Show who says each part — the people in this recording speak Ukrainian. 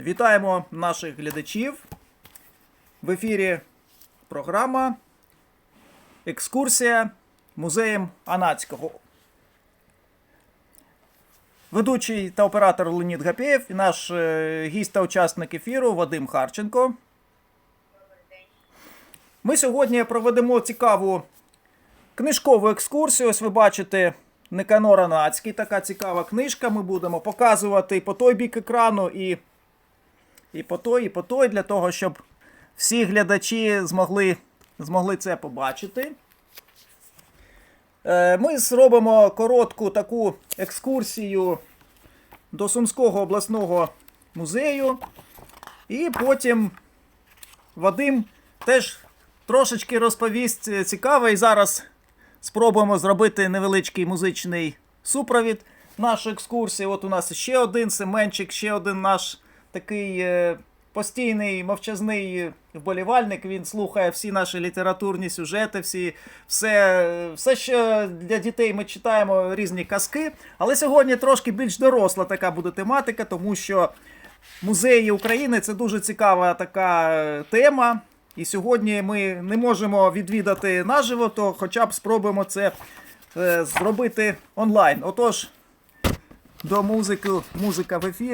Speaker 1: Вітаємо наших глядачів. В ефірі програма Екскурсія музеєм Анацького. Ведучий та оператор Леонід Гапєєв і наш е, гість та учасник ефіру Вадим Харченко. Ми сьогодні проведемо цікаву книжкову екскурсію. Ось ви бачите Никанор Анацький, така цікава книжка. Ми будемо показувати по той бік екрану і, і по той, і по той, для того, щоб всі глядачі змогли, змогли це побачити. Е, Ми зробимо коротку таку екскурсію до Сумського обласного музею. І потім Вадим теж трошечки розповість е, цікаве. І зараз спробуємо зробити невеличкий музичний супровід нашої екскурсії. От у нас ще один Семенчик, ще один наш такий е, постійний мовчазний вболівальник. Він слухає всі наші літературні сюжети, всі, все, все, що для дітей ми читаємо різні казки. Але сьогодні трошки більш доросла така буде тематика, тому що музеї України це дуже цікава така е, тема. І сьогодні ми не можемо відвідати наживо, то хоча б спробуємо це е, зробити онлайн. Отож, до музики, музика в ефірі.